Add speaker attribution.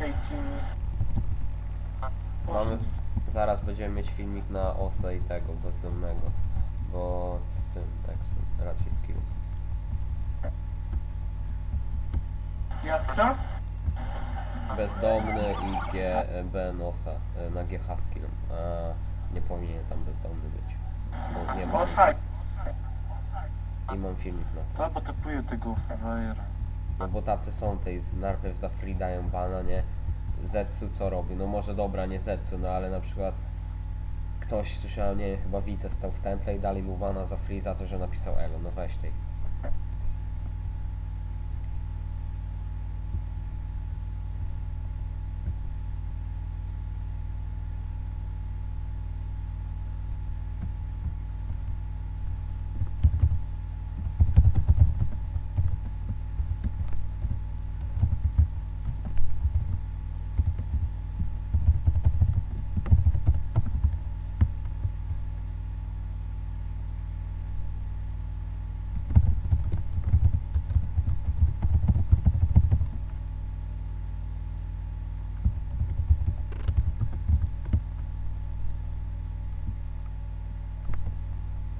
Speaker 1: więcej.
Speaker 2: Mamy, zaraz będziemy mieć filmik na osę i tego bezdomnego, bo w tym ekspert raczej skill.
Speaker 1: Jak co?
Speaker 2: Bezdomny i G, B nosa e, na GH skill, a nie powinien tam bezdomny być. Bo nie mam
Speaker 1: tak,
Speaker 2: i mam filmik na to.
Speaker 1: to potepuję tego frajera.
Speaker 2: No bo tacy są tej, najpierw za free dają bana, nie? Zetsu co robi? No może dobra, nie Zetsu, no ale na przykład ktoś, słyszałem, nie wiem, chyba Wice stał w temple i dali mu bana za free za to, że napisał Elo, no weź tej.